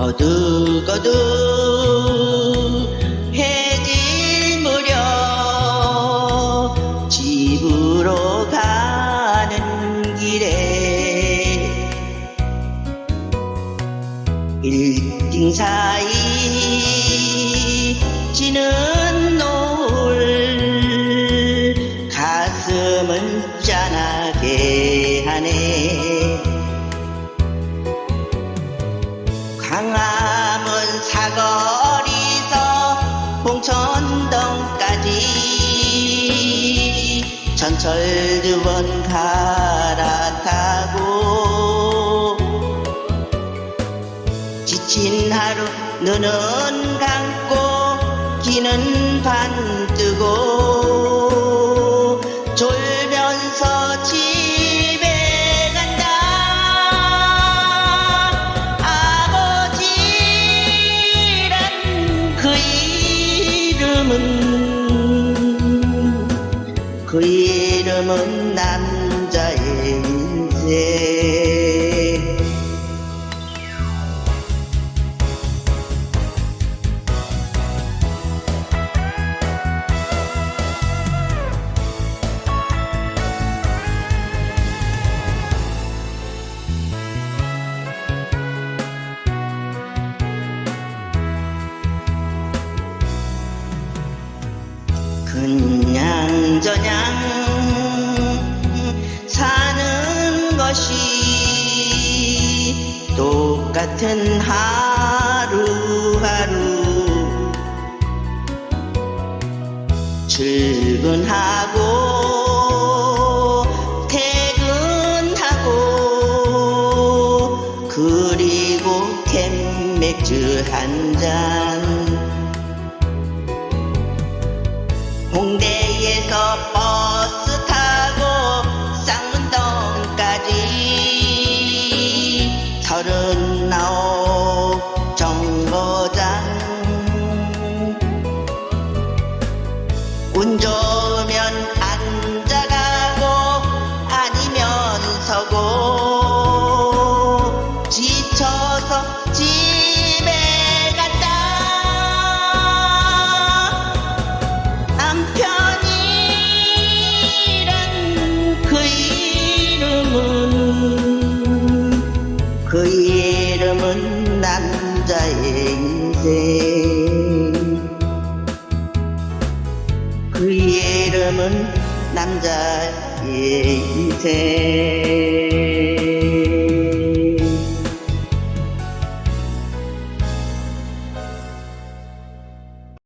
어둑어둑 해질 무렵 집으로 가는 길에 빌딩 사이 지는 노을 가슴은 짠하게 하네 전철 두 번 갈아타고 지친 하루 눈은 감고 귀는 반뜨고 졸면서 집에 간다. 아버지란 그 이름은 그 이름은 남자의 인생 그냥 저냥 사는 것이 똑같은 하루하루 출근하고 퇴근하고 그리고 캔맥주 한잔 홍대 그 이름은 남자의 인생. 그 이름은 남자의 인생